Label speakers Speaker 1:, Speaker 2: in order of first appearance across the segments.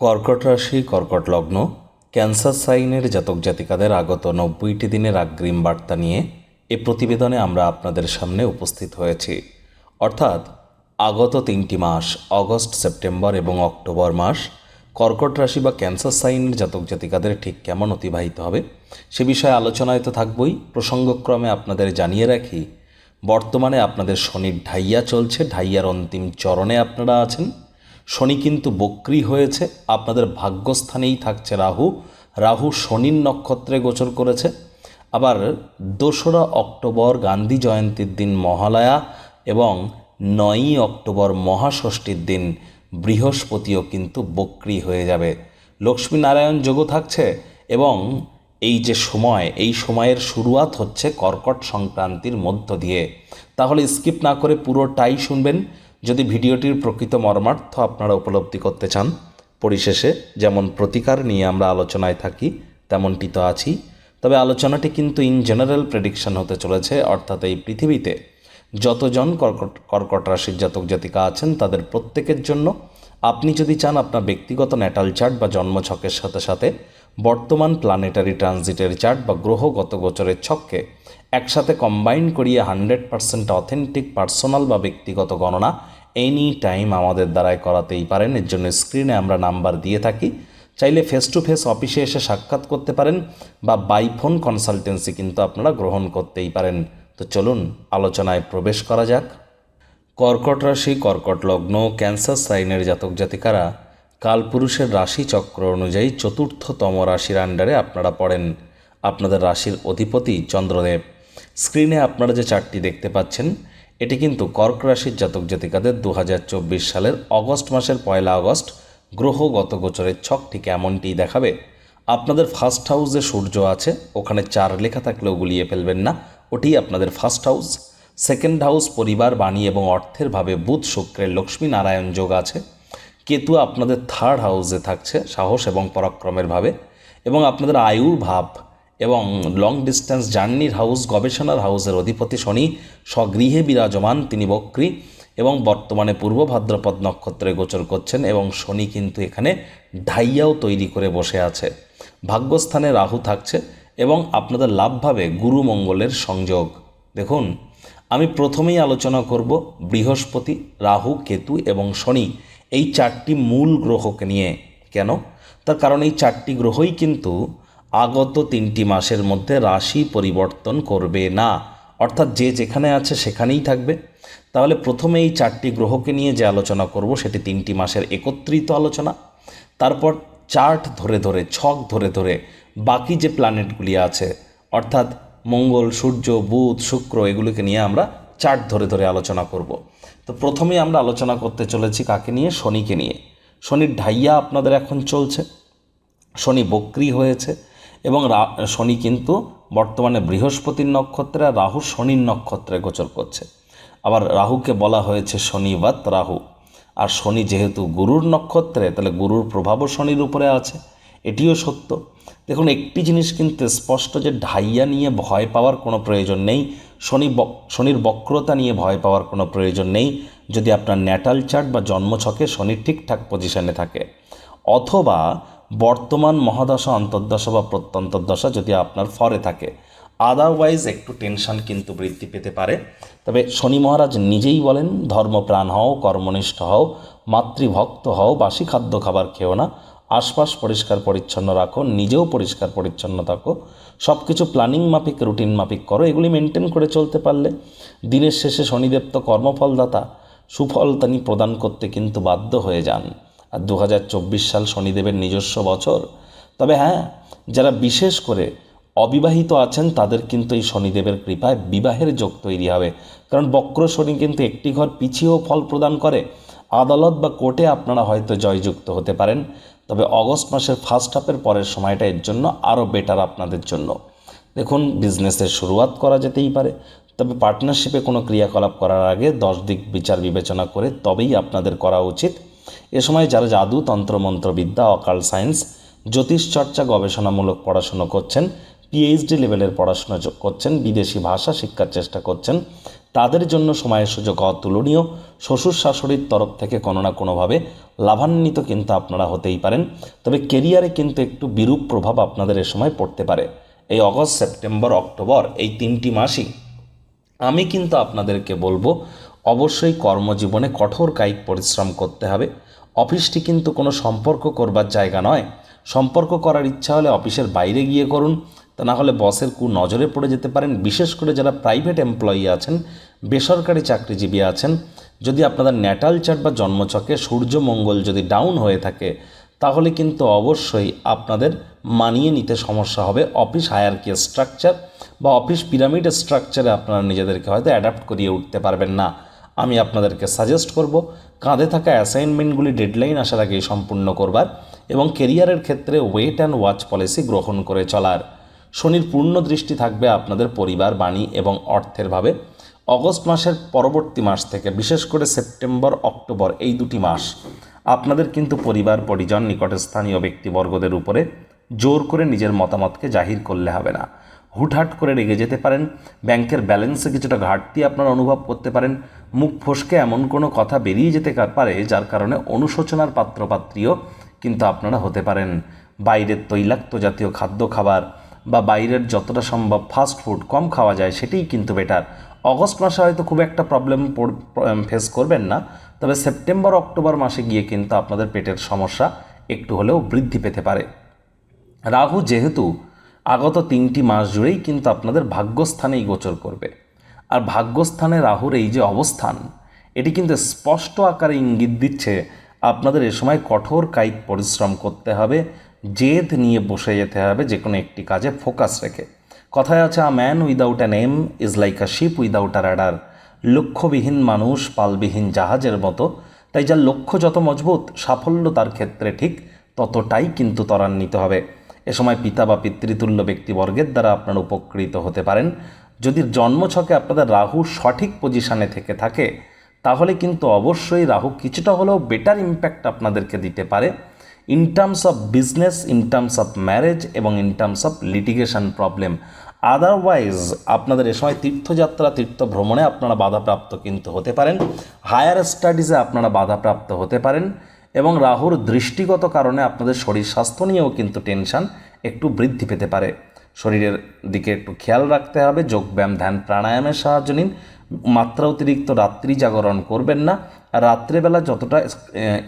Speaker 1: কর্কট রাশি, কর্কট লগ্ন, ক্যান্সার সাইনের জাতক জাতিকাদের আগত নব্বইটি দিনের আগ্রিম বার্তা নিয়ে এ প্রতিবেদনে আমরা আপনাদের সামনে উপস্থিত হয়েছি। অর্থাৎ, আগত তিনটি মাস, অগস্ট, সেপ্টেম্বর এবং অক্টোবর মাস, কর্কট রাশি বা ক্যান্সার সাইনের জাতক জাতিকাদের ঠিক কেমন অতিবাহিত হবে সে বিষয়ে আলোচনায় তো থাকবই। প্রসঙ্গক্রমে আপনাদের জানিয়ে রাখি, বর্তমানে আপনাদের শনির ঢাইয়া চলছে। ঢাইয়ার অন্তিম চরণে আপনারা আছেন। শনি কিন্তু বক্রি হয়েছে, আপনাদের ভাগ্যস্থানেই থাকছে রাহু। রাহু শনির নক্ষত্রে গোচর করেছে। আবার দোসরা অক্টোবর গান্ধী জয়ন্তীর দিন মহালয়া এবং নয়ই অক্টোবর মহাষষ্ঠীর দিন বৃহস্পতিও কিন্তু বক্রি হয়ে যাবে। লক্ষ্মীনারায়ণ যোগও থাকছে এবং এই যে সময়, এই সময়ের শুরুয়াত হচ্ছে কর্কট সংক্রান্তির মধ্য দিয়ে। তাহলে স্কিপ না করে পুরোটাই শুনবেন। যদি ভিডিওটির প্রকৃত মর্মার্থ আপনারা উপলব্ধি করতে চান, পরিশেষে যেমন প্রতিকার নিয়ে আমরা আলোচনায় থাকি, তেমনটি তো আছি তবে আলোচনাটি কিন্তু ইন জেনারেল প্রেডিকশন হতে চলেছে, অর্থাৎ এই পৃথিবীতে যতজন কর্কট কর্কট রাশির জাতক জাতিকা আছেন, তাদের প্রত্যেকের জন্য আপনি যদি চান আপনার ব্যক্তিগত ন্যাটাল চার্ট বা জন্মছকের সাথে সাথে বর্তমান প্ল্যানেটারি ট্রানজিটের চার্ট বা গ্রহগত গোচরের ছককে একসাথে কম্বাইন করিয়ে হান্ড্রেড পার্সেন্ট অথেন্টিক পার্সোনাল বা ব্যক্তিগত গণনা এনি টাইম আমাদের দ্বারাই করাতেই পারেন। এর জন্য স্ক্রিনে আমরা নাম্বার দিয়ে থাকি। চাইলে ফেস টু ফেস অফিসে এসে সাক্ষাৎ করতে পারেন বা বাই ফোন কনসালটেন্সি কিন্তু আপনারা গ্রহণ করতেই পারেন। তো চলুন, আলোচনায় প্রবেশ করা যাক। কর্কট রাশি, কর্কট লগ্ন, ক্যান্সার সাইনের জাতক জাতিকারা কালপুরুষের রাশি চক্র অনুযায়ী চতুর্থতম রাশির আন্ডারে আপনারা পড়েন। আপনাদের রাশির অধিপতি চন্দ্রদেব। স্ক্রিনে আপনারা যে চারটি দেখতে পাচ্ছেন এটি কিন্তু কর্ক রাশির জাতক জাতিকাদের দু হাজার চব্বিশ সালের অগস্ট মাসের পয়লা আগস্ট গ্রহগত গোচরের ছকটি কেমনটি দেখাবে? আপনাদের ফার্স্ট হাউসে সূর্য আছে, ওখানে চার লেখা থাকলেও গুলিয়ে ফেলবেন না ওটি আপনাদের ফার্স্ট হাউস সেকেন্ড হাউস পরিবার, বাণী এবং অর্থের ভাবে বুধ শুক্রের লক্ষ্মী নারায়ণ যোগ আছে। কেতু আপনাদের থার্ড হাউসে থাকছে, সাহস এবং পরাক্রমের ভাবে। এবং আপনাদের আয়ুর ভাব এবং লং ডিস্টেন্স জার্নির হাউস গবেষণার হাউসের অধিপতি শনি স্বগৃহে বিরাজমান তিনি বক্রী এবং বর্তমানে পূর্ব ভাদ্রপদ নক্ষত্রে গোচর করছেন এবং শনি কিন্তু এখানে ঢাইয়াও তৈরি করে বসে আছে। ভাগ্যস্থানে রাহু থাকছে এবং আপনাদের লাভভাবে গুরু মঙ্গলের সংযোগ। দেখুন, আমি প্রথমেই আলোচনা করব বৃহস্পতি, রাহু, কেতু এবং শনি এই চারটি মূল গ্রহকে নিয়ে। কেন? তার কারণ এই চারটি গ্রহই কিন্তু আগত তিনটি মাসের মধ্যে রাশি পরিবর্তন করবে না। অর্থাৎ যে যেখানে আছে সেখানেই থাকবে। তাহলে প্রথমে এই চারটি গ্রহকে নিয়ে যে আলোচনা করব, সেটি তিনটি মাসের একত্রিত আলোচনা। তারপর চার্ট ধরে ধরে, ছক ধরে ধরে বাকি যে প্ল্যানেটগুলি আছে, অর্থাৎ মঙ্গল, সূর্য, বুধ, শুক্র, এগুলোকে নিয়ে আমরা চার্ট ধরে ধরে আলোচনা করব। তো প্রথমেই আমরা আলোচনা করতে চলেছি কাকে নিয়ে? শনিকে নিয়ে। শনির ঢাইয়া আপনাদের এখন চলছে। শনি বক্রি হয়েছে। এবং শনি কিন্তু বর্তমানে বৃহস্পতির নক্ষত্রে আর রাহু শনির নক্ষত্রে গোচর করছে। আবার রাহুকে বলা হয়েছে শনিবাত রাহু আর শনি যেহেতু গুরুর নক্ষত্রে, তাহলে গুরুর প্রভাবও শনির উপরে আছে। এটিও সত্য। দেখুন, একটি জিনিস কিন্তু স্পষ্ট যে ঢাইয়া নিয়ে ভয় পাওয়ার কোনো প্রয়োজন নেই, শনি শনির বক্রতা নিয়ে ভয় পাওয়ার কোনো প্রয়োজন নেই, যদি আপনার ন্যাটাল চার্ট বা জন্মছকে শনি ঠিকঠাক পজিশনে থাকে। অথবা বর্তমান মহাদশা, অন্তর্দশা বা প্রত্যন্তর্দশা যদি আপনার ফরে থাকে। আদারওয়াইজ একটু টেনশন কিন্তু বৃদ্ধি পেতে পারে। তবে শনি মহারাজ নিজেই বলেন, ধর্মপ্রাণ হও, কর্মনিষ্ঠ হও, মাতৃভক্ত হও, বাসি খাদ্য খাবার খেও না। আশপাশ পরিষ্কার পরিচ্ছন্ন রাখো, নিজেও পরিষ্কার পরিচ্ছন্ন থাকো। সব কিছু প্ল্যানিং মাফিক রুটিন মাফিক করো, এগুলি মেনটেন করে চলতে পারলে দিনের শেষে শনিদেব তো কর্মফলদাতা সুফল তিনি প্রদান করতে কিন্তু বাধ্য হয়ে যান। আর দু হাজার চব্বিশ সাল শনিদেবের নিজস্ব বছর। তবে হ্যাঁ যারা বিশেষ করে অবিবাহিত আছেন, তাদের কিন্তু এই শনিদেবের কৃপায় বিবাহের যোগ তৈরি হবে। কারণ বক্র শনি কিন্তু একটি ঘর পিছিয়েও ফল প্রদান করে। আদালত বা কোর্টে আপনারা হয়তো জয়যুক্ত হতে পারেন। তবে অগস্ট মাসের ফার্স্ট হাফের পরের সময়টা এর জন্য আরও বেটার আপনাদের জন্য। দেখুন বিজনেসের শুরুয়াত করা যেতেই পারে। তবে পার্টনারশিপে কোনো ক্রিয়াকলাপ করার আগে দশ দিক বিচার বিবেচনা করে তবেই আপনাদের করা উচিত। এ সময় যারা জাদু তন্ত্রমন্ত্র বিদ্যা, অকাল সায়েন্স, জ্যোতিষ চর্চা, গবেষণামূলক পড়াশুনো করছেন পিএইচডি লেভেলের পড়াশোনা করছেন, বিদেশি ভাষা শিক্ষার চেষ্টা করছেন। তাদের জন্য সময়ের সুযোগ অতুলনীয় শ্বশুর শাশুড়ির তরফ থেকে কোনো না কোনোভাবে লাভান্বিত কিন্তু আপনারা হতেই পারেন। তবে কেরিয়ারে কিন্তু একটু বিরূপ প্রভাব আপনাদের এ সময় পড়তে পারে। এই অগস্ট, সেপ্টেম্বর, অক্টোবর এই তিনটি মাসই আমি কিন্তু আপনাদেরকে বলব, অবশ্যই কর্মজীবনে কঠোর কায়িক পরিশ্রম করতে হবে। অফিসটি কিন্তু কোনো সম্পর্ক করবার জায়গা নয়। সম্পর্ক করার ইচ্ছা হলে অফিসের বাইরে গিয়ে করুন। তা না হলে বসের কু নজরে পড়ে যেতে পারেন। বিশেষ করে যারা প্রাইভেট এমপ্লয়ি আছেন, বেসরকারি চাকরিজীবী আছেন, যদি আপনাদের ন্যাটাল চার্ট বা জন্মচকে সূর্য মঙ্গল যদি ডাউন হয়ে থাকে, তাহলে কিন্তু অবশ্যই আপনাদের মানিয়ে নিতে সমস্যা হবে। অফিস হায়ারকি স্ট্রাকচার বা অফিস পিরামিড স্ট্রাকচারে আপনারা নিজেদেরকে হয়তো অ্যাডাপ্ট করিয়ে উঠতে পারবেন না। আমি আপনাদেরকে সাজেস্ট করব, কাঁধে থাকা অ্যাসাইনমেন্টগুলি ডেডলাইন আসার আগেই সম্পূর্ণ করবার এবং কেরিয়ারের ক্ষেত্রে ওয়েট অ্যান্ড ওয়াচ পলিসি গ্রহণ করে চলার। শনির পূর্ণ দৃষ্টি থাকবে আপনাদের পরিবার, বাণী এবং অর্থের ভাবে। অগস্ট মাসের পরবর্তী মাস থেকে, বিশেষ করে সেপ্টেম্বর, অক্টোবর এই দুটি মাস, আপনাদের কিন্তু পরিবার, পরিজন, নিকটস্থানীয় ব্যক্তিবর্গদের উপরে জোর করে নিজের মতামতকে জাহির করলে হবে না। হুটহাট করে রেগে যেতে পারেন। ব্যাংকের ব্যালেন্সে কিছুটা ঘাটতি আপনারা অনুভব করতে পারেন। মুখ ফসকে এমন কোনো কথা বেরিয়ে যেতে পারে যার কারণে অনুশোচনার পাত্রপাত্রীও কিন্তু আপনারা হতে পারেন। বাইরের তৈলাক্ত জাতীয় খাদ্য খাবার বা বাইরের যতটা সম্ভব ফাস্ট ফুড কম খাওয়া যায়, সেটাই কিন্তু বেটার অগস্ট মাসে হয়তো খুব একটা প্রবলেম ফেস করবেন না, তবে সেপ্টেম্বর, অক্টোবর মাসে গিয়ে কিন্তু আপনাদের পেটের সমস্যা একটু হলেও বৃদ্ধি পেতে পারে। রাহু যেহেতু আগত তিনটি মাস জুড়েই কিন্তু আপনাদের ভাগ্যস্থানেই গোচর করবে। আর ভাগ্যস্থানে রাহুর এই যে অবস্থান, এটি কিন্তু স্পষ্ট আকারে ইঙ্গিত দিচ্ছে আপনাদের এ সময় কঠোর কায়িক পরিশ্রম করতে হবে, জেদ নিয়ে বসে যেতে হবে যে কোনো একটি কাজে ফোকাস রেখে। কথায় আছে, a man without an aim is like a ship without a rudder. লক্ষ্যবিহীন মানুষ পালবিহীন জাহাজের মতো, তাই যার লক্ষ্য যত মজবুত, সাফল্য তার ক্ষেত্রে ঠিক ততটাই কিন্তু ত্বরান্বিত হবে। এ সময় পিতা বা পিতৃতুল্য ব্যক্তিবর্গের দ্বারা আপনারা উপকৃত হতে পারেন। যদি জন্মছকে আপনাদের রাহু সঠিক পজিশানে থেকে থাকে, তাহলে কিন্তু অবশ্যই রাহু কিছুটা হলেও বেটার ইম্প্যাক্ট আপনাদেরকে দিতে পারে। In terms of business in terms of marriage এবং in terms of litigation problem otherwise আপনাদের এ সময় তীর্থযাত্রা তীর্থ ভ্রমণে আপনারা বাধাপ্রাপ্ত কিন্তু হতে পারেন। হায়ার স্টাডিজে আপনারা বাধাপ্রাপ্ত হতে পারেন। এবং রাহুর দৃষ্টিগত কারণে আপনাদের শরীর স্বাস্থ্য নিয়েও কিন্তু টেনশন একটু বৃদ্ধি পেতে পারে। শরীরের দিকে একটু খেয়াল রাখতে হবে, যোগব্যায়াম, ধ্যান, প্রাণায়ামের সাহায্য নিন। মাত্রা অতিরিক্ত রাত্রি জাগরণ করবেন না। রাত্রেবেলা যতটা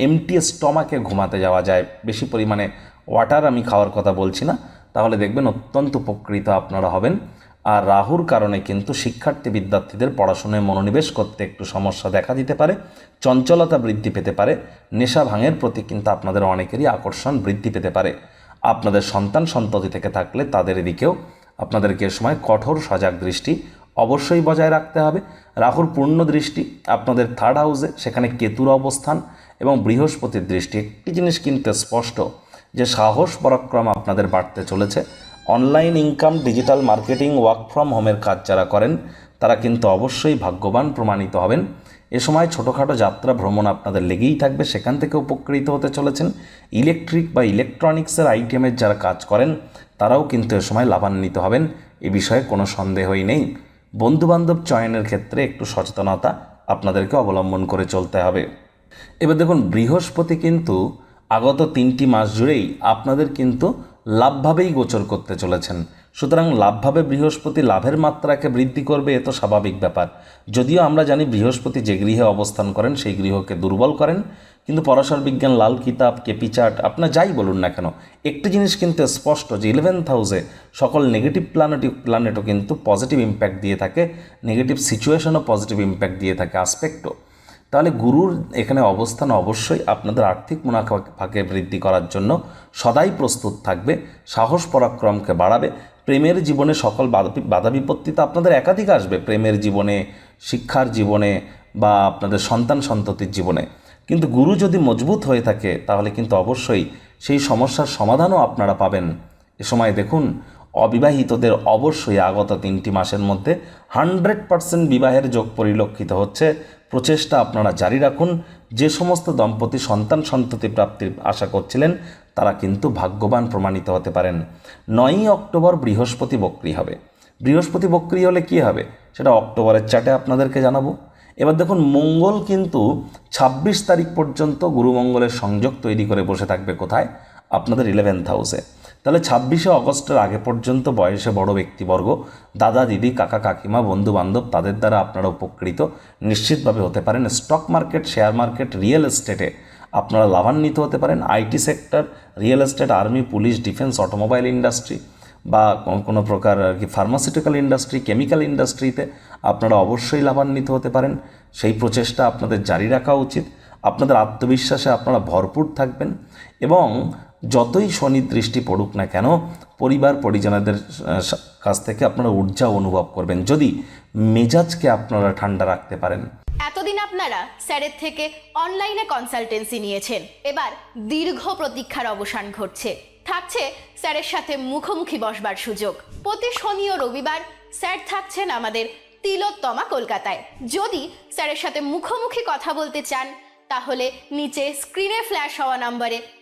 Speaker 1: এমটি স্টমাকে ঘুমাতে যাওয়া যায়, বেশি পরিমাণে ওয়াটার আমি খাওয়ার কথা বলছি না। তাহলে দেখবেন অত্যন্ত উপকৃত আপনারা হবেন। আর রাহুর কারণে কিন্তু শিক্ষার্থী বিদ্যার্থীদের পড়াশোনায় মনোনিবেশ করতে একটু সমস্যা দেখা দিতে পারে, চঞ্চলতা বৃদ্ধি পেতে পারে, নেশা ভাঙের প্রতি কিন্তু আপনাদের অনেকেরই আকর্ষণ বৃদ্ধি পেতে পারে। আপনাদের সন্তান সন্ততি থেকে থাকলে তাদের দিকেও আপনাদেরকে এ সময় কঠোর সজাগ দৃষ্টি অবশ্যই বজায় রাখতে হবে। রাহুর পূর্ণ দৃষ্টি, আপনাদের থার্ড হাউসে সেখানে কেতুর অবস্থান এবং বৃহস্পতির দৃষ্টি একটি জিনিস কিন্তু স্পষ্ট, যে সাহস, পরাক্রম আপনাদের বাড়তে চলেছে। Online income, digital marketing, work from হোমের কাজ যারা করেন, তারা কিন্তু অবশ্যই ভাগ্যবান প্রমাণিত হবেন। এ সময় ছোটোখাটো যাত্রা, ভ্রমণ আপনাদের লেগেই থাকবে। সেখান থেকে উপকৃত হতে চলেছেন ইলেকট্রিক বা ইলেকট্রনিক্সের আইটেমের যারা কাজ করেন, তারাও কিন্তু এ সময় লাভান্বিত হবেন। এ বিষয়ে কোনো সন্দেহই নেই। বন্ধুবান্ধব চয়নের ক্ষেত্রে একটু সচেতনতা আপনাদেরকে অবলম্বন করে চলতে হবে। এবার দেখুন, বৃহস্পতি কিন্তু আগত তিনটি মাস জুড়েই আপনাদের কিন্তু লাভভাবেই গোচর করতে চলেছেন। সুতরাং লাভভাবে বৃহস্পতি লাভের মাত্রাকে বৃদ্ধি করবে, এ তো স্বাভাবিক ব্যাপার। যদিও আমরা জানি বৃহস্পতি যে গৃহে অবস্থান করেন, সেই গৃহকে দুর্বল করেন। কিন্তু পরাশর বিজ্ঞান, লাল কিতাব, কেপি চার্ট আপনার যাই বলুন না কেন, একটি জিনিস কিন্তু স্পষ্ট যে ইলেভেন্থ হাউসে সকল নেগেটিভ প্ল্যানেটিভ প্ল্যানেটও কিন্তু পজিটিভ ইম্প্যাক্ট দিয়ে থাকে নেগেটিভ সিচুয়েশনও পজিটিভ ইম্প্যাক্ট দিয়ে থাকে আসপেক্টও তাহলে গুরুর এখানে অবস্থান অবশ্যই আপনাদের আর্থিক মুনাফাকে বৃদ্ধি করার জন্য সদাই প্রস্তুত থাকবে, সাহস পরাক্রমকে বাড়াবে, প্রেমের জীবনে সকল বাধা- বাধা বিপত্তি তো আপনাদের একাধিক আসবে, প্রেমের জীবনে, শিক্ষার জীবনে বা আপনাদের সন্তান সন্ততির জীবনে। কিন্তু গুরু যদি মজবুত হয়ে থাকে তাহলে কিন্তু অবশ্যই সেই সমস্যার সমাধানও আপনারা পাবেন। এ সময় দেখুন অবিবাহিতদের অবশ্যই আগত তিনটি মাসের মধ্যে হান্ড্রেড পার্সেন্ট বিবাহের যোগ পরিলক্ষিত হচ্ছে। প্রচেষ্টা আপনারা জারি রাখুন। যে সমস্ত দম্পতি সন্তান সন্ততি প্রাপ্তির আশা করছিলেন, তারা কিন্তু ভাগ্যবান প্রমাণিত হতে পারেন। নয়ই অক্টোবর বৃহস্পতি বক্রি হবে। বৃহস্পতি বক্রি হলে কী হবে? সেটা অক্টোবরের চার্টে আপনাদেরকে জানাব। এবার দেখুন, মঙ্গল কিন্তু ছাব্বিশ তারিখ পর্যন্ত গুরুমঙ্গলের সংযোগ তৈরি করে বসে থাকবে কোথায়? আপনাদের ইলেভেন্থ হাউসে তাহলে ছাব্বিশে অগস্টের আগে পর্যন্ত বয়সে বড় ব্যক্তিবর্গ, দাদা, দিদি, কাকা, কাকিমা, বন্ধু বান্ধব, তাদের দ্বারা আপনারা উপকৃত, নিশ্চিতভাবে হতে পারেন stock market share market real এস্টেটে আপনারা লাভান্বিত হতে পারেন। IT sector real estate army police defence automobile industry বা কোনো- প্রকার আর কি ফার্মাসিউটিক্যাল ইন্ডাস্ট্রি কেমিক্যাল ইন্ডাস্ট্রিতে আপনারা অবশ্যই লাভান্বিত হতে পারেন। সেই প্রচেষ্টা আপনাদের জারি রাখা উচিত। আপনাদের আত্মবিশ্বাসে আপনারা ভরপুর থাকবেন এবং যতই শনি দৃষ্টি পড়ুক না কেন, পরিবার পরিজনদের কাছ থেকে আপনারা ঊর্জা অনুভব করবেন। যদি মেজাজকে আপনারা ঠান্ডা রাখতে পারেন।
Speaker 2: এতদিন আপনারা স্যারের থেকে অনলাইনে কনসালটেন্সি নিয়েছেন। এবার দীর্ঘ প্রতীক্ষার অবসান ঘটছে। থাকছে স্যারের সাথে মুখোমুখি বসবার সুযোগ। প্রতি শনি ও রবিবার স্যার থাকছেন আমাদের তিলোত্তমা কলকাতায়। যদি স্যারের সাথে মুখোমুখি কথা বলতে চান, তাহলে নিচে স্ক্রিনে ফ্ল্যাশ হওয়া নম্বরে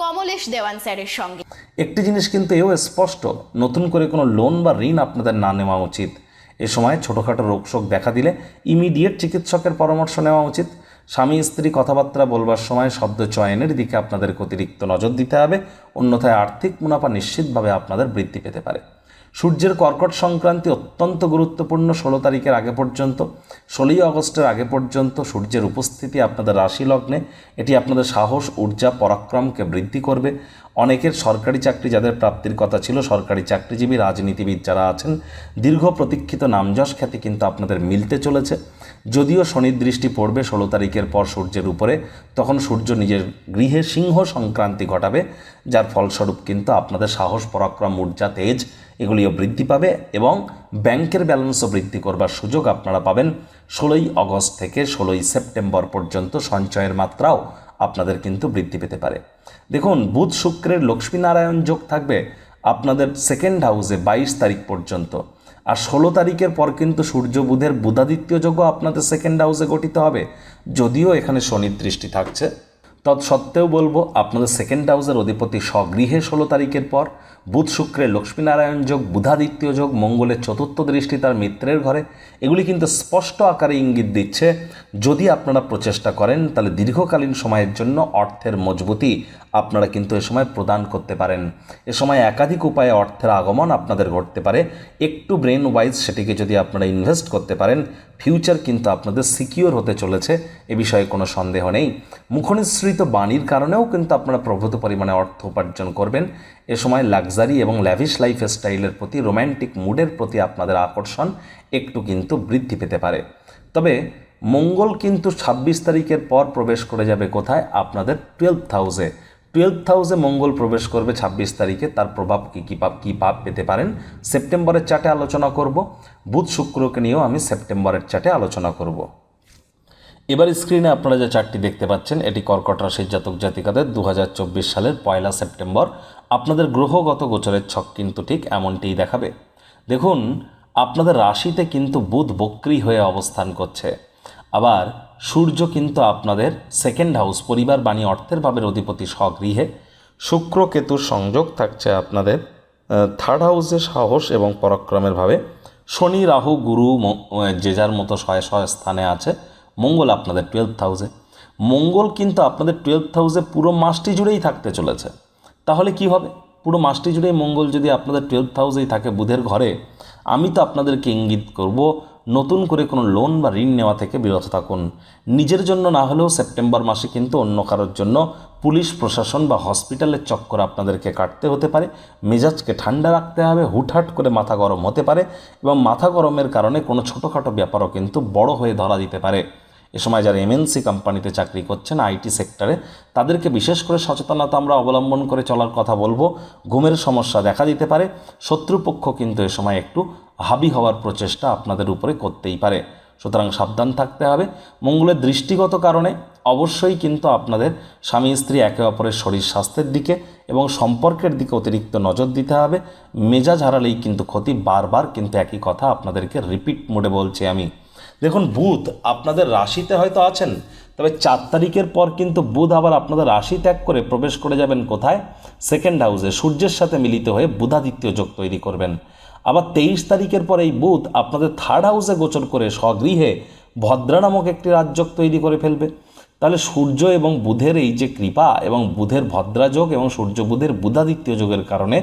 Speaker 2: কমলেশ দেওয়ান স্যারের সঙ্গে।
Speaker 1: একটি জিনিস কিন্তু এও স্পষ্ট, নতুন করে কোনো লোন বা ঋণ আপনাদের না নেওয়া উচিত। এ সময় ছোটোখাটো রোগশোক দেখা দিলে ইমিডিয়েট চিকিৎসকের পরামর্শ নেওয়া উচিত। স্বামী, স্ত্রী কথাবার্তা বলবার সময় শব্দ চয়নের দিকে আপনাদের অতিরিক্ত নজর দিতে হবে। অন্যথায় আর্থিক মুনাফা নিশ্চিতভাবে আপনাদের বৃদ্ধি পেতে পারে। সূর্যের কর্কট সংক্রান্তি অত্যন্ত গুরুত্বপূর্ণ ষোলো তারিখের আগে পর্যন্ত, ষোলোই আগস্টের আগে পর্যন্ত সূর্যের উপস্থিতি আপনাদের রাশি লগ্নে এটি আপনাদের সাহস, ঊর্জা, পরাক্রমকে বৃদ্ধি করবে। অনেকের সরকারি চাকরি যাদের প্রাপ্তির কথা ছিল, সরকারি চাকরিজীবী, রাজনীতিবিদ যারা আছেন, দীর্ঘ প্রতীক্ষিত নামযশ খ্যাতি কিন্তু আপনাদের মিলতে চলেছে। যদিও শনির দৃষ্টি পড়বে ষোলো তারিখের পর সূর্যের উপরে, তখন সূর্য নিজের গৃহে সিংহ সংক্রান্তি ঘটাবে, যার ফলস্বরূপ কিন্তু আপনাদের সাহস, পরাক্রম, ঊর্জা, তেজ এগুলিও বৃদ্ধি পাবে এবং ব্যাংকের ব্যালেন্সও বৃদ্ধি করবার সুযোগ আপনারা পাবেন। ষোলোই অগস্ট থেকে ষোলোই সেপ্টেম্বর পর্যন্ত সঞ্চয়ের মাত্রাও আপনাদের কিন্তু বৃদ্ধি পেতে পারে। দেখুন, বুধ শুক্রের লক্ষ্মীনারায়ণ যোগ থাকবে আপনাদের সেকেন্ড হাউসে বাইশ তারিখ পর্যন্ত। আর ষোলো তারিখের পর কিন্তু সূর্য বুধের বুধাদিত্য যোগ্য আপনাদের সেকেন্ড হাউসে গঠিত হবে। যদিও এখানে শনির দৃষ্টি থাকছে। তৎসত্ত্বেও বলব, আপনাদের সেকেন্ড হাউসের অধিপতি স্বগৃহে ষোলো তারিখের পর, বুধ শুক্রের লক্ষ্মীনারায়ণ যোগ, বুধাদিত্য যোগ, মঙ্গলের চতুর্থ দৃষ্টি তার মিত্রের ঘরে। এগুলি কিন্তু স্পষ্ট আকারে ইঙ্গিত দিচ্ছে, যদি আপনারা প্রচেষ্টা করেন, তাহলে দীর্ঘকালীন সময়ের জন্য অর্থের মজবুতি আপনারা কিন্তু এ সময় প্রদান করতে পারেন। এ সময় একাধিক উপায়ে অর্থের আগমন আপনাদের ঘটতে পারে। একটু ব্রেন ওয়াইজ সেটিকে যদি আপনারা ইনভেস্ট করতে পারেন ফিউচার কিন্তু আপনাদের সিকিওর হতে চলেছে, এ বিষয়ে কোনো সন্দেহ নেই। মুখনিসৃত বাণীর কারণেও কিন্তু আপনারা প্রভূত পরিমাণে অর্থ উপার্জন করবেন। এ সময় লাক্সারি এবং ল্যাভিশ লাইফ স্টাইলের প্রতি রোম্যান্টিক মুডের প্রতি আপনাদের আকর্ষণ একটু কিন্তু বৃদ্ধি পেতে পারে। তবে মঙ্গল কিন্তু ছাব্বিশ তারিখের পর প্রবেশ করে যাবে কোথায়? আপনাদের টুয়েলভ হাউসে টুয়েলভ হাউসে মঙ্গল প্রবেশ করবে ছাব্বিশ তারিখে। তার প্রভাব কী কী পাপ কী পাপ পেতে পারেন? সেপ্টেম্বরের চাটে আলোচনা করব। বুধ শুক্রকে নিয়েও আমি সেপ্টেম্বরের চাটে আলোচনা করব। এবার স্ক্রিনে আপনারা যে চারটি দেখতে পাচ্ছেন, এটি কর্কট রাশির জাতক জাতিকাদের দু হাজার চব্বিশ সালের পয়লা সেপ্টেম্বর। আপনাদের গ্রহগত গোচরের ছক কিন্তু ঠিক এমনটিই দেখাবে। দেখুন, আপনাদের রাশিতে কিন্তু বুধ বক্রি হয়ে অবস্থান করছে। আবার সূর্য কিন্তু আপনাদের সেকেন্ড হাউস পরিবার, বাণী, অর্থের ভাবের অধিপতি স্বগৃহে। শুক্র কেতুর সংযোগ থাকছে আপনাদের থার্ড হাউসে সাহস এবং পরাক্রমের ভাবে। শনি, রাহু, গুরু যে যার মতো শয় শয় স্থানে আছে। মঙ্গল আপনাদের টুয়েলভ হাউসে মঙ্গল কিন্তু আপনাদের টুয়েলভ হাউসে পুরো মাসটি জুড়েই থাকতে চলেছে। তাহলে কি হবে? পুরো মাসটি জুড়েই মঙ্গল যদি আপনাদের টুয়েলভ হাউসেই থাকে বুধের ঘরে, আমি তো আপনাদেরকে ইঙ্গিত করব নতুন করে কোনো লোন বা ঋণ নেওয়া থেকে বিরত থাকুন। নিজের জন্য না হলেও সেপ্টেম্বর মাসে কিন্তু অন্য কারোর জন্য পুলিশ, প্রশাসন বা হসপিটালের চক্কর আপনাদেরকে কাটতে হতে পারে। মেজাজকে ঠান্ডা রাখতে হবে, হুটহাট করে মাথা গরম হতে পারে এবং মাথা গরমের কারণে কোনো ছোটোখাটো ব্যাপারও কিন্তু বড় হয়ে ধরা দিতে পারে। এ সময় যারা এমএনসি কোম্পানিতে চাকরি করছেন আইটি সেক্টরে তাদেরকে বিশেষ করে সচেতনতা আমরা অবলম্বন করে চলার কথা বলব। ঘুমের সমস্যা দেখা দিতে পারে, শত্রুপক্ষ কিন্তু এ সময় একটু হাবি হওয়ার প্রচেষ্টা আপনাদের উপরে করতেই পারে। সুতরাং সাবধান থাকতে হবে। মঙ্গলের দৃষ্টিগত কারণে অবশ্যই কিন্তু আপনাদের স্বামী, স্ত্রী একে অপরের শরীর স্বাস্থ্যের দিকে এবং সম্পর্কের দিকে অতিরিক্ত নজর দিতে হবে। মেজাজ হারালেই কিন্তু ক্ষতি বারবার কিন্তু একই কথা আপনাদেরকে রিপিট মোডে বলছি আমি। দেখুন, বুধ আপনাদের রাশিতে হয়তো আছেন, তবে চার তারিখের পর কিন্তু বুধ আবার আপনাদের রাশি ত্যাগ করে প্রবেশ করে যাবেন কোথায়? সেকেন্ড হাউসে সূর্যের সাথে মিলিত হয়ে বুধাদিত্য যোগ তৈরি করবেন। আবার তেইশ তারিখের পর এই বুধ আপনাদের থার্ড হাউসে গোচর করে স্বগৃহে ভদ্রা নামক একটি রাজযোগ তৈরি করে ফেলবে। তাহলে সূর্য এবং বুধের এই যে কৃপা এবং বুধের ভদ্রাযোগ এবং সূর্য বুধের বুধাদিত্য যোগের কারণে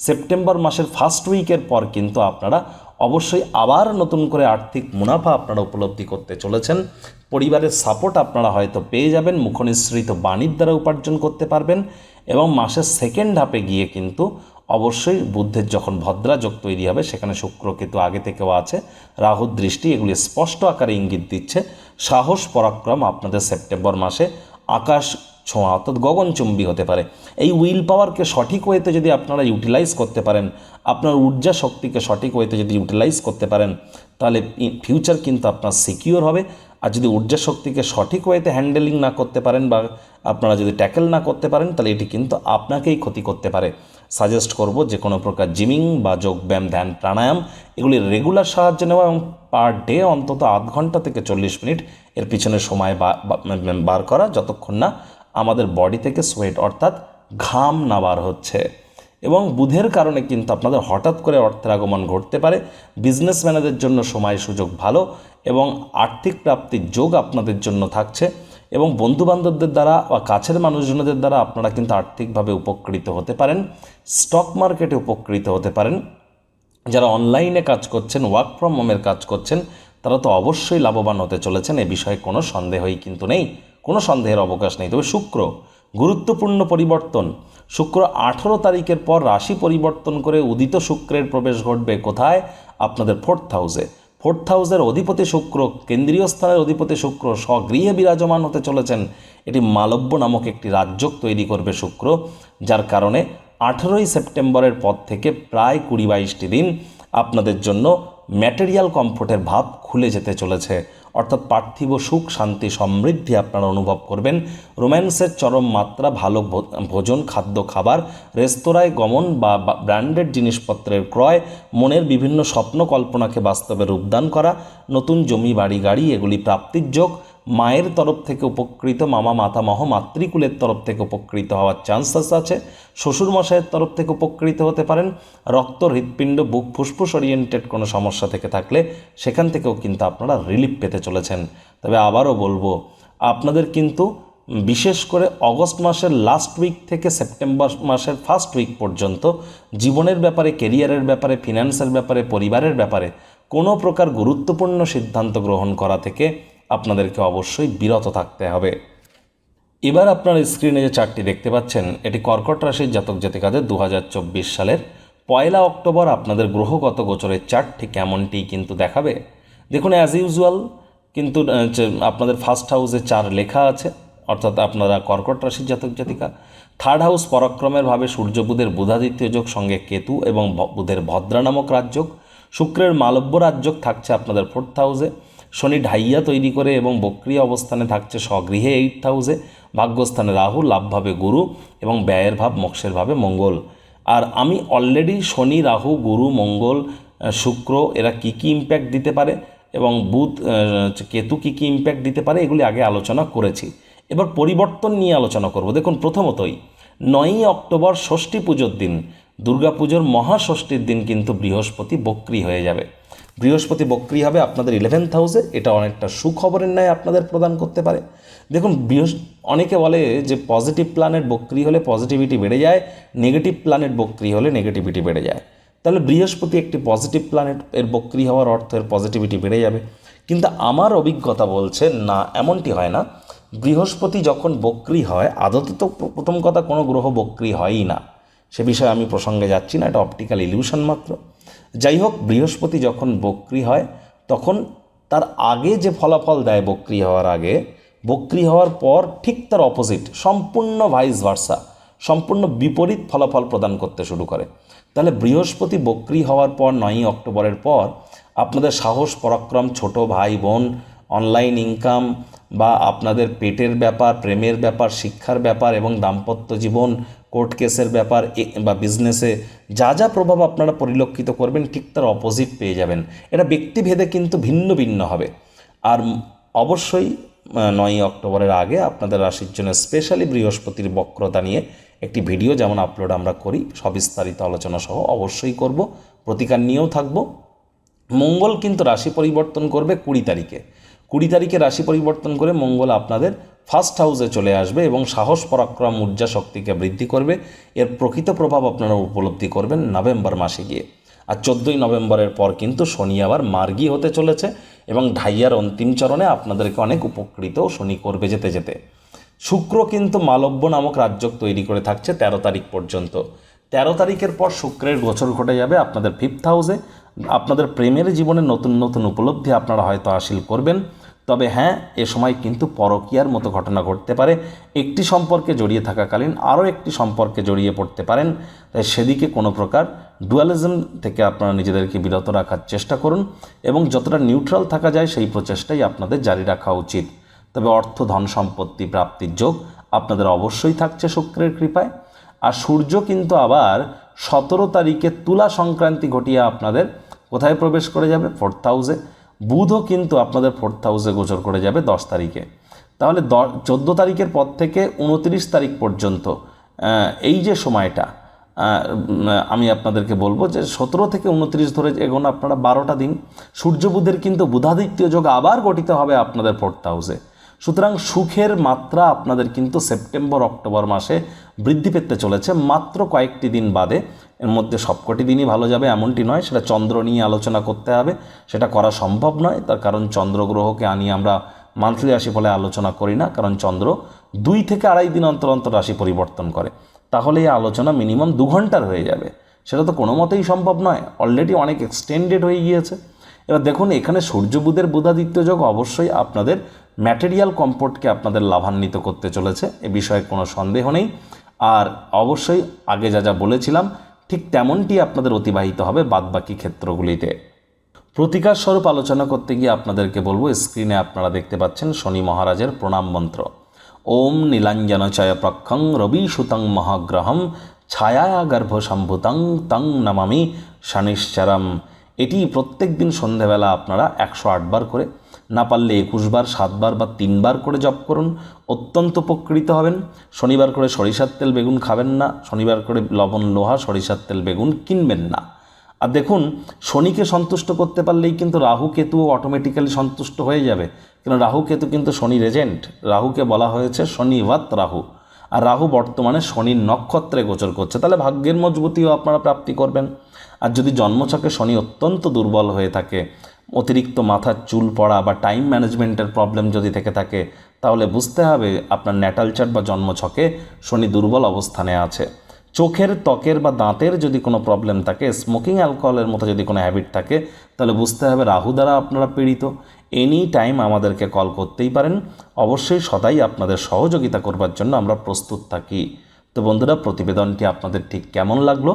Speaker 1: সেপ্টেম্বর মাসের ফার্স্ট উইকের পর কিন্তু আপনারা অবশ্যই আবার নতুন করে আর্থিক মুনাফা আপনারা উপলব্ধি করতে চলেছেন। পরিবারের সাপোর্ট আপনারা হয়তো পেয়ে যাবেন, মুখনিসৃত বাণীর দ্বারা উপার্জন করতে পারবেন এবং মাসের সেকেন্ড হাফে গিয়ে কিন্তু অবশ্যই বুদ্ধের যখন ভদ্রাযোগ তৈরি হবে, সেখানে শুক্র কিন্তু আগে থেকেও আছে। রাহুর দৃষ্টি এগুলি স্পষ্ট আকারে ইঙ্গিত দিচ্ছে। সাহস, পরাক্রম আপনাদের সেপ্টেম্বর মাসে আকাশ ছোঁয়া, অর্থাৎ গগনচুম্বী হতে পারে। এই উইল পাওয়ারকে সঠিক ওয়েতে যদি আপনারা ইউটিলাইজ করতে পারেন, আপনার ঊর্জা শক্তিকে সঠিক ওয়েতে যদি ইউটিলাইজ করতে পারেন, তাহলে ফিউচার কিন্তু আপনার সিকিওর হবে। আর যদি ঊর্জা শক্তিকে সঠিক ওয়েতে হ্যান্ডেলিং না করতে পারেন বা আপনারা যদি ট্যাকেল না করতে পারেন, তাহলে এটি কিন্তু আপনাকেই ক্ষতি করতে পারে। সাজেস্ট করব যে কোনো প্রকার জিমিং বা যোগব্যায়াম ধ্যান, প্রাণায়াম, এগুলি রেগুলার সাহায্য নেওয়া এবং পার ডে অন্তত আধ ঘণ্টা থেকে চল্লিশ মিনিট এর পিছনে সময় বার করা, যতক্ষণ না আমাদের বডি থেকে সোয়েট অর্থাৎ ঘাম না বার হচ্ছে। এবং বুধের কারণে কিন্তু আপনাদের হঠাৎ করে অর্থের আগমন ঘটতে পারে। বিজনেসম্যানদের জন্য সময় সুযোগ ভালো এবং আর্থিক প্রাপ্তির যোগ আপনাদের জন্য থাকছে। এবং বন্ধুবান্ধবদের দ্বারা বা কাছের মানুষজনদের দ্বারা আপনারা কিন্তু আর্থিকভাবে উপকৃত হতে পারেন। স্টক মার্কেটে উপকৃত হতে পারেন। যারা অনলাইনে কাজ করছেন ওয়ার্ক ফ্রম হোমের কাজ করছেন, তারা তো অবশ্যই লাভবান হতে চলেছেন। এ বিষয়ে কোনো সন্দেহই কিন্তু নেই। কোনো সন্দেহের অবকাশ নেই। তবে শুক্র, গুরুত্বপূর্ণ পরিবর্তন। শুক্র আঠেরো তারিখের পর রাশি পরিবর্তন করে উদিত শুক্রের প্রবেশ ঘটবে কোথায়? আপনাদের ফোর্থ হাউসে। ফোর্থ হাউসের অধিপতি শুক্র, কেন্দ্রীয় স্থানের অধিপতি শুক্র, স্বগৃহে বিরাজমান হতে চলেছেন। এটি মালব্য নামক একটি রাজ্যক তৈরি করবে শুক্র, যার কারণে আঠেরোই সেপ্টেম্বরের পর থেকে প্রায় কুড়ি বাইশটি দিন আপনাদের জন্য ম্যাটেরিয়াল কমফোর্টের ভাব খুলে যেতে চলেছে। অর্থাৎ পার্থিব সুখ, শান্তি, সমৃদ্ধি আপনারা অনুভব করবেন। রোম্যান্সের চরম মাত্রা, ভালো ভোজন, খাদ্য, খাবার, রেস্তোরাঁয় গমন বা ব্র্যান্ডেড জিনিসপত্রের ক্রয়, মনের বিভিন্ন স্বপ্ন কল্পনাকে বাস্তবে রূপদান করা, নতুন জমি, বাড়ি, গাড়ি, এগুলি প্রাপ্তির যোগ মায়ের তরফ থেকে উপকৃত, মামা, মাতামহ, মাতৃকুলের তরফ থেকে উপকৃত হওয়ার চান্সেস আছে। শ্বশুরমশাইয়ের তরফ থেকে উপকৃত হতে পারেন। রক্ত, হৃৎপিণ্ড, বুক ফুসফুস ওরিয়েন্টেড কোনো সমস্যা থেকে থাকলে সেখান থেকেও কিন্তু আপনারা রিলিফ পেতে চলেছেন। তবে আবারও বলব, আপনাদের কিন্তু বিশেষ করে অগস্ট মাসের লাস্ট উইক থেকে সেপ্টেম্বর মাসের ফার্স্ট উইক পর্যন্ত জীবনের ব্যাপারে কেরিয়ারের ব্যাপারে ফিনান্সের ব্যাপারে, পরিবারের ব্যাপারে কোনো প্রকার গুরুত্বপূর্ণ সিদ্ধান্ত গ্রহণ করা থেকে আপনাদেরকে অবশ্যই বিরত থাকতে হবে। এবার আপনার স্ক্রিনে যে চার্টটি দেখতে পাচ্ছেন, এটি কর্কট রাশির জাতক জাতিকাদের দু হাজার চব্বিশ সালের পয়লা অক্টোবর। আপনাদের গ্রহগত গোচরের চার্টটি কেমনটি কিন্তু দেখাবে। দেখুন অ্যাজ ইউজুয়াল কিন্তু আপনাদের ফার্স্ট হাউসে চার লেখা আছে, অর্থাৎ আপনারা কর্কট রাশির জাতক জাতিকা। থার্ড হাউস পরাক্রমের ভাবে সূর্য, বুধের বুধাদিত্য যোগ, সঙ্গে কেতু এবং বুধের ভদ্রা নামক রাজযোগ শুক্রের মালব্য রাজযোগ থাকছে আপনাদের ফোর্থ হাউসে শনি ঢাইয়া তৈরি করে এবং বক্রিয় অবস্থানে থাকছে স্বগৃহে এইট হাউসে ভাগ্যস্থানে রাহু লাভভাবে গুরু এবং ব্যয়ের ভাব, মোক্ষের ভাবে মঙ্গল। আর আমি অলরেডি শনি, রাহু, গুরু, মঙ্গল শুক্র, এরা কী কী ইম্প্যাক্ট দিতে পারে এবং বুধ কেতু কী কী ইম্প্যাক্ট দিতে পারে এগুলি আগে আলোচনা করেছি। এবার পরিবর্তন নিয়ে আলোচনা করব। দেখুন, প্রথমতই নয়ই অক্টোবর ষষ্ঠী পুজোর দিন। দুর্গাপুজোর মহাষষ্ঠীর দিন কিন্তু বৃহস্পতি বক্রি হয়ে যাবে। বৃহস্পতি বক্রি হবে আপনাদের ইলেভেন্থ হাউসে এটা অনেকটা সুখবরের ন্যায় আপনাদের প্রদান করতে পারে। দেখুন বৃহস্প অনেকে বলে যে পজিটিভ প্ল্যানেট বক্রি হলে পজিটিভিটি বেড়ে যায় নেগেটিভ প্ল্যানেট বক্রি হলে নেগেটিভিটি বেড়ে যায়। তাহলে বৃহস্পতি একটি পজিটিভ প্ল্যানেট এর বক্রি হওয়ার অর্থ এর পজিটিভিটি বেড়ে যাবে। কিন্তু আমার অভিজ্ঞতা বলছে, না, এমনটি হয় না। বৃহস্পতি যখন বক্রি হয়, আদতে তো প্রথম কথা কোনো গ্রহ বক্রি হয়ই না। সে বিষয়ে আমি প্রসঙ্গে যাচ্ছি না, এটা অপটিক্যাল ইলিউশন মাত্র। যাই হোক বৃহস্পতি যখন বক্রি হয়, তখন তার আগে যে ফলাফল দেয় বক্রি হওয়ার আগে, বক্রি হওয়ার পর ঠিক তার অপোজিট সম্পূর্ণ ভাইস ভার্সা সম্পূর্ণ বিপরীত ফলাফল প্রদান করতে শুরু করে। তাহলে বৃহস্পতি বক্রি হওয়ার পর নয়ই অক্টোবরের পর আপনাদের সাহস, পরাক্রম, ছোট ভাই, বোন অনলাইন ইনকাম বা আপনাদের পেটের ব্যাপার, প্রেমের ব্যাপার, শিক্ষার ব্যাপার এবং দাম্পত্য জীবন কোর্ট কেসের ব্যাপার বা বিজনেসে যা যা প্রভাব আপনারা পরিলক্ষিত করবেন, ঠিক তার অপোজিট পেয়ে যাবেন। এটা ব্যক্তিভেদে কিন্তু ভিন্ন ভিন্ন হবে। আর অবশ্যই নয়ই অক্টোবরের আগে আপনাদের রাশির জন্য স্পেশালি বৃহস্পতির বক্রতা নিয়ে একটি ভিডিও যেমন আপলোড আমরা করি, সবিস্তারিত আলোচনা সহ অবশ্যই করব। প্রতিকার নিয়েও থাকব। মঙ্গল কিন্তু রাশি পরিবর্তন করবে কুড়ি তারিখে। কুড়ি তারিখে রাশি পরিবর্তন করে মঙ্গল আপনাদের ফার্স্ট হাউসে চলে আসবে এবং সাহস, পরাক্রম ঊর্জা শক্তিকে বৃদ্ধি করবে। এর প্রকৃত প্রভাব আপনারা উপলব্ধি করবেন নভেম্বর মাসে গিয়ে। আর চোদ্দোই নভেম্বরের পর কিন্তু শনি আবার মার্গী হতে চলেছে এবং ঢাইয়ার অন্তিম চরণে আপনাদেরকে অনেক উপকৃত শনি করবে যেতে যেতে। শুক্র কিন্তু মালব্য নামক রাজ্য তৈরি করে থাকছে তেরো তারিখ পর্যন্ত। তেরো তারিখের পর শুক্রের গোচর ঘটে যাবে আপনাদের ফিফথ হাউসে আপনাদের প্রেমের জীবনে নতুন নতুন উপলব্ধি আপনারা হয়তো হাসিল করবেন। তবে হ্যাঁ এ সময় কিন্তু পরকীয়ার মতো ঘটনা ঘটতে পারে। একটি সম্পর্কে জড়িয়ে থাকাকালীন আরও একটি সম্পর্কে জড়িয়ে পড়তে পারেন। তাই সেদিকে কোনো প্রকার ডুয়ালিজম থেকে আপনারা নিজেদেরকে বিরত রাখার চেষ্টা করুন এবং যতটা নিউট্রাল থাকা যায় সেই প্রচেষ্টাই আপনাদের জারি রাখা উচিত। তবে অর্থ, ধন সম্পত্তি, প্রাপ্তির যোগ আপনাদের অবশ্যই থাকছে শুক্রের কৃপায়। আর সূর্য কিন্তু আবার সতেরো তারিখে তুলা সংক্রান্তি ঘটিয়ে আপনাদের কোথায় প্রবেশ করে যাবে? ফোর্থ হাউসে বুধও কিন্তু আপনাদের ফোর্থ হাউসে গোচর করে যাবে দশ তারিখে। তাহলে দ, চোদ্দ তারিখের পর থেকে উনত্রিশ তারিখ পর্যন্ত এই যে সময়টা আমি আপনাদেরকে বলব যে সতেরো থেকে উনত্রিশ ধরে এগোনো আপনারা বারোটা দিন। সূর্য বুধের কিন্তু বুধাদিত্য যোগ আবার গঠিত হবে আপনাদের ফোর্থ হাউসে সুতরাং সুখের মাত্রা আপনাদের কিন্তু সেপ্টেম্বর, অক্টোবর মাসে বৃদ্ধি পেতে চলেছে মাত্র কয়েকটি দিন বাদে। এর মধ্যে সবকটি দিনই ভালো যাবে এমনটি নয়, সেটা চন্দ্র নিয়ে আলোচনা করতে হবে। সেটা করা সম্ভব নয়, তার কারণ চন্দ্রগ্রহকে আনিয়ে আমরা মান্থলি রাশি ফলে আলোচনা করি না, কারণ চন্দ্র দুই থেকে আড়াই দিন অন্তর অন্তর রাশি পরিবর্তন করে। তাহলে এই আলোচনা মিনিমাম দু ঘণ্টার হয়ে যাবে। সেটা তো কোনো মতেই সম্ভব নয় অলরেডি অনেক এক্সটেন্ডেড হয়ে গিয়েছে। এবার দেখুন, এখানে সূর্য বুধের বুধাদিত্য যোগ অবশ্যই আপনাদের ম্যাটেরিয়াল কম্পোর্টকে আপনাদের লাভান্বিত করতে চলেছে, এ বিষয়ে কোনো সন্দেহ নেই। আর অবশ্যই আগে যা যা বলেছিলাম ঠিক তেমনটি আপনাদের অতিবাহিত হবে বাদবাকি ক্ষেত্রগুলিতে। প্রতিকার স্বরূপ আলোচনা করতে গিয়ে আপনাদেরকে বলব, স্ক্রিনে আপনারা দেখতে পাচ্ছেন শনি মহারাজের প্রণাম মন্ত্র। ওম নীলাঞ্জনচয় প্রক্ষং রবি সুতং মহাগ্রহম ছায়া গর্ভ সম্ভুতং তং নমামি শনিশ্চরম। এটি প্রত্যেক দিন সন্ধেবেলা আপনারা একশো আটবার করে না পারলে একুশবার, সাতবার বা তিনবার করে জপ করুন, অত্যন্ত উপকৃত হবেন। শনিবার করে সরিষার তেল বেগুন খাবেন না, শনিবার করে লবণ, লোহা, সরিষার তেল বেগুন কিনবেন না। আর দেখুন, শনিকে সন্তুষ্ট করতে পারলেই কিন্তু রাহু কেতু অটোমেটিক্যালি সন্তুষ্ট হয়ে যাবে। কারণ রাহু কেতু কিন্তু শনির এজেন্ট রাহুকে বলা হয়েছে শনিবাত রাহু। আর রাহু বর্তমানে শনির নক্ষত্রে গোচর করছে। তাহলে ভাগ্যের মজবুতিও আপনারা প্রাপ্তি করবেন। আর যদি জন্মছকে শনি অত্যন্ত দুর্বল হয়ে থাকে অতিরিক্ত মাথার চুল পড়া বা টাইম ম্যানেজমেন্টের প্রবলেম যদি থেকে থাকে, তাহলে বুঝতে হবে আপনার ন্যাটাল চার্ট বা জন্মছকে শনি দুর্বল অবস্থানে আছে। চোখের, ত্বকের বা দাঁতের যদি কোনো প্রবলেম থাকে স্মোকিং অ্যালকোহলের মতো যদি কোনো হ্যাবিট থাকে, তাহলে বুঝতে হবে রাহু দ্বারা আপনারা পীড়িত। এনি টাইম আমাদেরকে কল করতেই পারেন। অবশ্যই সদাই আপনাদের সহযোগিতা করবার জন্য আমরা প্রস্তুত থাকি। তো বন্ধুরা, প্রতিবেদনটি আপনাদের ঠিক কেমন লাগল?